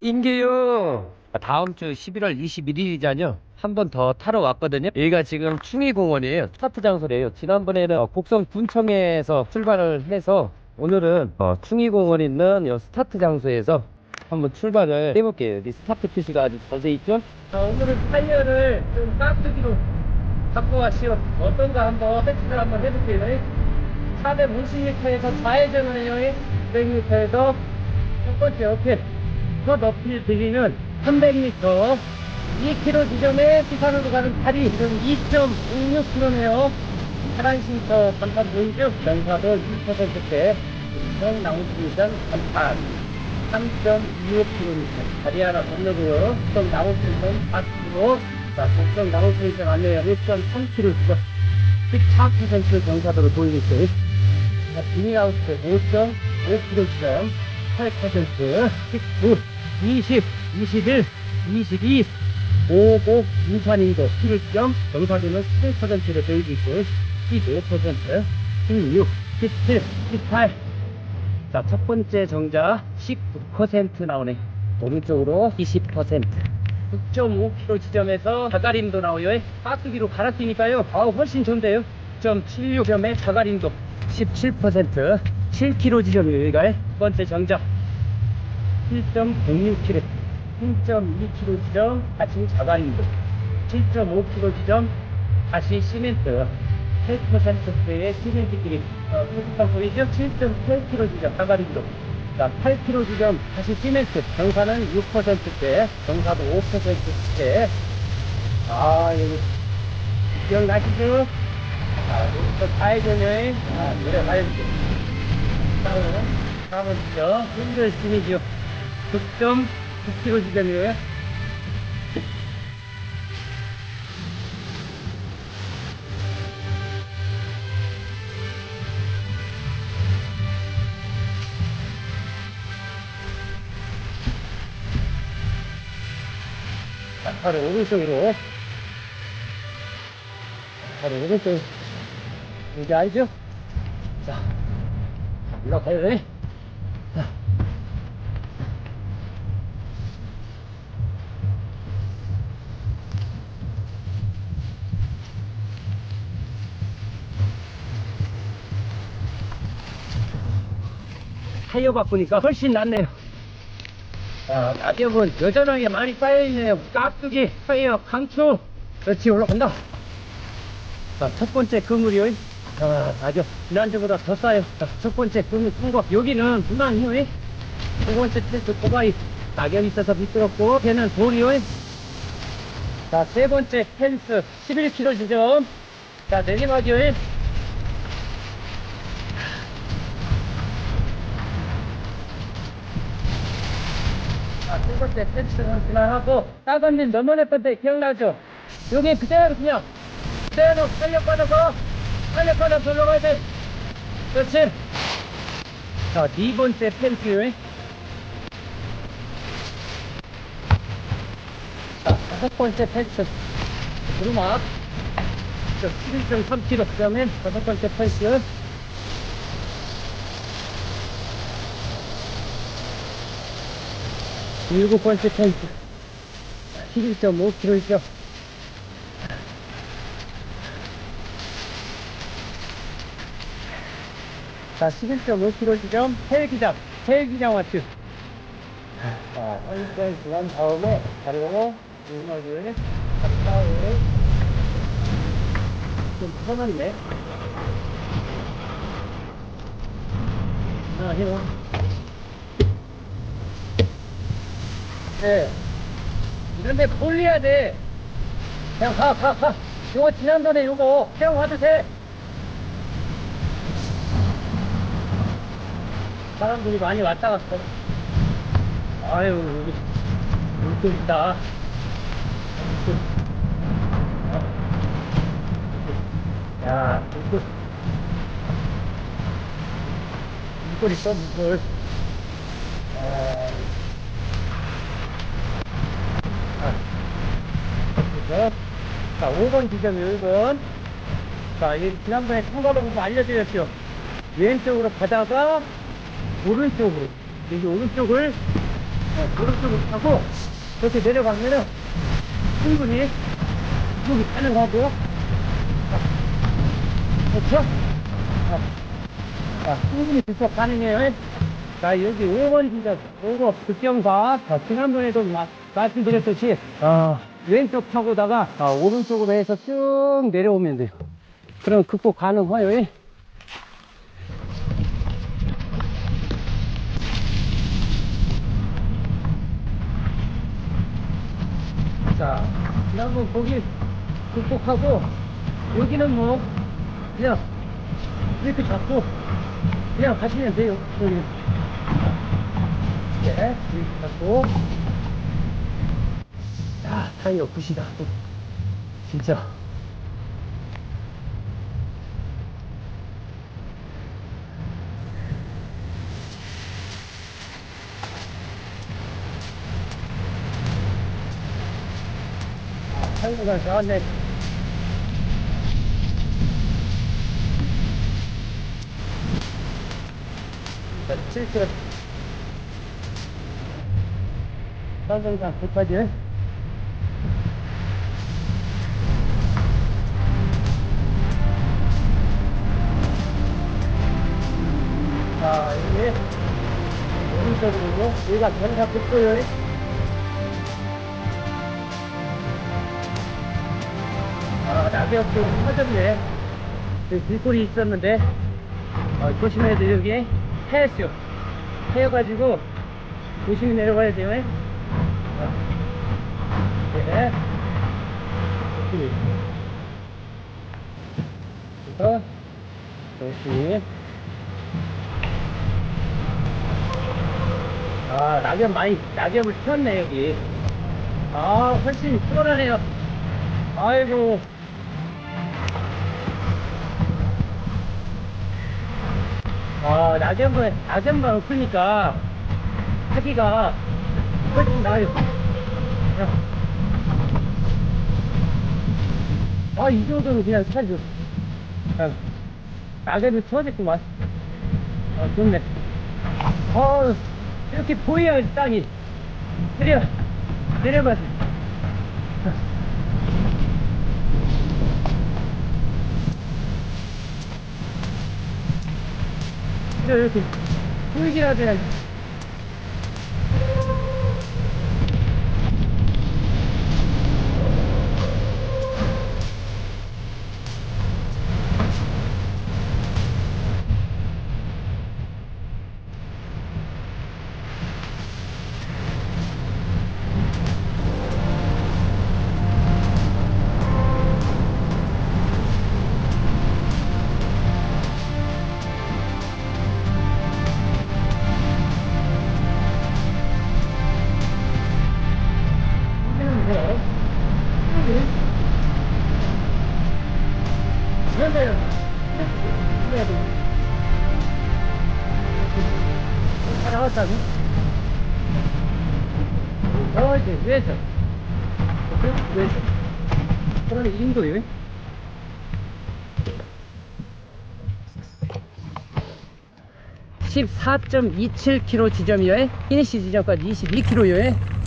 인계요. 다음 주 11월 21일이잖요. 한 번 더 타러 왔거든요. 여기가 지금 충의공원이에요. 스타트 장소래요. 지난번에는 어, 곡성 군청에서 출발을 해서 오늘은 어, 충의공원 있는 요 스타트 장소에서 한번 출발을 해볼게요. 여기 스타트 표시가 아주 잘돼 있죠? 자, 오늘은 타이어를 좀 깍두기로 갖고 왔시오. 어떤가 한번 테스트를 한번 해볼게요. 450m에서 좌회전을 해요. 100m에서 첫 번째 어 깨첫 어필 길이는 300m 2km 지점에 시산으로 가는 다리 지금 2.56km네요. 11시부터 간판 보이죠? 전사도 1%대 정 나무수산 간판. 3.25km 다리 하나 건너고요. 정 나무수산 4km 자 곡성 나무수산 안내요 1.3km 14% 경사도로 돌리고 자, 비닐하우스 5.5kg 지점. 8% 19 20 21 22 55 23인도 11점 정사도는 11%로 되어있고 있고 15% 16 17 18 자, 첫 번째 정자 19% 나오네. 오른쪽으로 20%. 9.5km 지점에서 자가림도 나오요. 깍두기로 갈아뛰니까요. 아우, 훨씬 좋은데요. 9.76점에 자가림도 17%. 7km 지점이에요, 여기가. 첫 번째 정자 1.06km. 1.2km 지점, 다시 자가림도. 7.5km 지점, 다시 시멘트. 8%의 시멘트끼리 어, 표지판 보이죠? 7.8kg 지점 사가림도 자 8kg 지점 다시 시멘트 정사는 6%대 정사도 5%대 아 여기 기억나시죠? 자 여기서 좌회전여행 아 내려가야지 다음은 다음은 저 힘들 심이죠 9.9kg 지점이에요 자, 바로 오른쪽으로. 바로 오른쪽. 여기 알죠? 자, 자, 올라가요. 돼. 타이어 바꾸니까 훨씬 낫네요. 자, 낙엽은 여전하게 많이 쌓여있네요. 깍두기, 타이어, 강추. 그렇지, 올라간다. 자, 첫 번째 그물이요. 자, 아주 지난주보다 더 쌓여. 자, 첫 번째 그물 큰 거. 여기는 무난히요. 두 번째 테스트 꼬바이. 낙엽이 있어서 미끄럽고, 걔는 돌이요. 자, 세 번째 펜스 11km 지점. 자, 내리막이요. 아, 세 번째 테스트는 그만하고, 따건님 넘어냈던 데 기억나죠? 여기 그대로 그냥, 그대로 탄력 받아서, 탄력 받아서 올라가야 돼. 그렇지. 자, 네 번째 펜스. 자, 다섯 번째 펜스. 두루막. 11.3km 그 다음에 다섯 번째 펜스. 일곱 번째 펜스 11.5km죠 자 11.5km 지점 헬기장 헬기장 왔죠 자 헬기장 지난 다음에 자료로 음악을 다음에 좀 편한데 아 힘어 네. 이런데 폴리야 돼. 그냥 가, 가, 가. 요거 지난번에 요거 그냥 와도 돼. 사람들이 많이 왔다 갔어. 아유, 여기 물도 있다. 야, 물도. 물도 있어, 물도. 아. 그래서 자 5번 지점이 1번 자 이 지난번에 통과로 보고 알려드렸죠 왼쪽으로 가다가 오른쪽으로 여기 오른쪽을 어, 오른쪽으로 가고 이렇게 내려가면은 충분히 이쪽이 가능하고요. 어, 그렇죠? 어. 자, 충분히 주석 가능해요. 자, 여기 5번 진짜 5번 급경사. 자, 지난번에도 마, 말씀드렸듯이, 어, 왼쪽 타고다가 어, 오른쪽으로 해서 쭉 내려오면 돼요. 그럼 극복 가능해요. 예? 자, 지난번 거기 극복하고, 여기는 뭐, 그냥, 이렇게 잡고, 그냥 가시면 돼요. 여기. 네, 이렇게 잡고. 굿이다. 또. 진짜. 타이어가 좋았네. 자, 7km. 산정장 100까지. 오른쪽으로 여기가 전사 붙고요. 아, 낙엽 좀 터졌네. 여기 길골이 있었는데, 어, 조심해야 돼, 여기. 해였죠. 해여가지고, 조심히 내려가야 돼요. 어. 네. 그래서, 조심히. 아, 낙엽 많이, 낙엽을 폈네, 여기. 아, 훨씬 수월하네요. 아이고. 아, 낙엽은, 낙엽만 없으니까 하기가 훨씬 나아요. 아, 이 정도는 그냥 살죠. 아, 낙엽이 터졌구만. 아, 좋네. 어, 이렇게 보여야 땅이. 내려, 내려봐. 이렇게 보이기라도 해야지. 어, 이제 위에서. 위에서. 그러면 이 정도요? (14.27km) 지점이요 피니시 지점까지 (22km요)